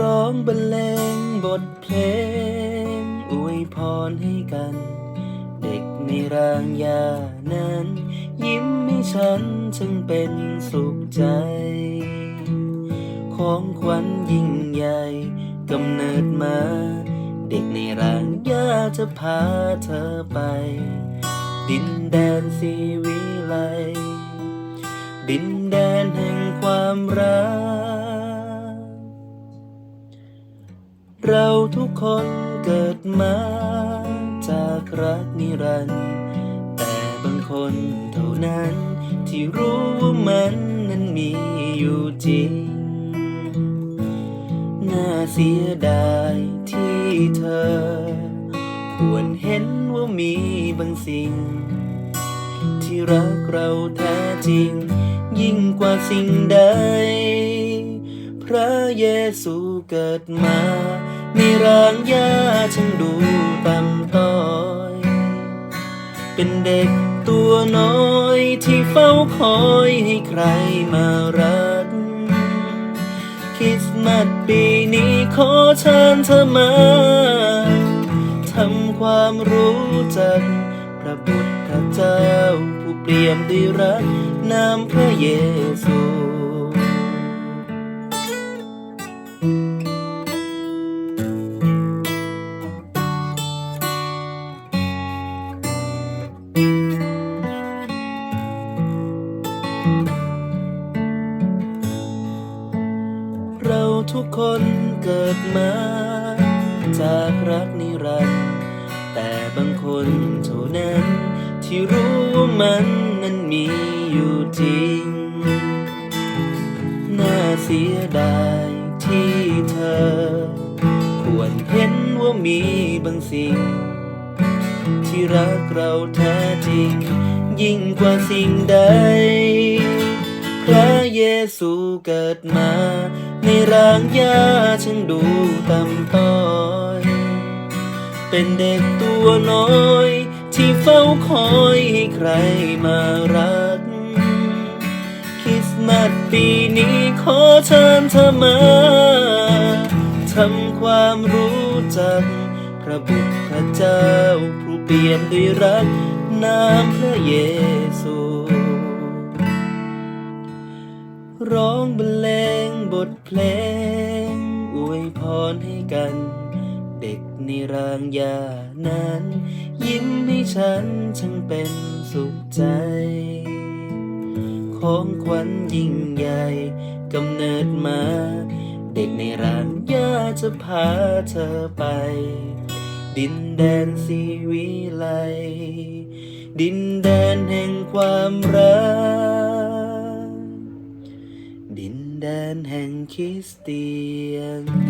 ร้องบรรเลงบทเพลง อวยพรให้กัน เด็กในรางยานั้น ยิ้มให้ฉันจึงเป็นสุขใจ ของขวัญยิ่งใหญ่กำเนิดมา เด็กในรางยาจะพาเธอไป ดินแดนสีวิไลดินแดนแห่งความรัก เราทุกคนเกิดมาจากรักนิรันดร์แต่บางคนเท่านั้นที่รู้ว่ามันนั้นมีอยู่จริง น่าเสียดายที่เธอ ควรเห็นว่ามีบางสิ่ง ที่รักเราแท้จริง ยิ่งกว่าสิ่งใด ระเยซูเกิดมาในรางยาช่างดูต่ำต้อย เป็นเด็กตัวน้อยที่เฝ้าคอยให้ใครมารักคริสต์มาสปีนี้ขอเชิญเธอมา ทำความรู้จักพระบุตรพระเจ้าผู้เปี่ยมด้วยรักนามพระเยซู เราทุกคนเกิดมา จากรักนิรันดร์แต่บางคนเท่านั้นที่รู้ว่ามันนั้นมีอยู่จริง น่าเสียดายที่เธอ ควรเห็นว่ามีบางสิ่ง ที่รักเราแท้จริง ยิ่งกว่าสิ่งใด พระเยซูเกิดมา ในร่างยาฉันดูต่ำต้อย เป็นเด็กตัวน้อย ที่เฝ้าคอยให้ใครมารัก คริสต์มาสปีนี้ขอเชิญเธอมาทำความรู้จัก พระบุตรพระเจ้าผู้เปี่ยมด้วยรัก นามพระเยซู ร้องบรรเลงบทเพลง อวยพรให้กัน เด็กในรางยานั้น ยิ้มให้ฉันช่างเป็นสุขใจ ของขวัญยิ่งใหญ่กำเนิดมา เด็กในรางยาจะพาเธอไป ดินแดนสีวิไล ดินแดนแห่งความรัก ดินแดนแห่งคริสเตียน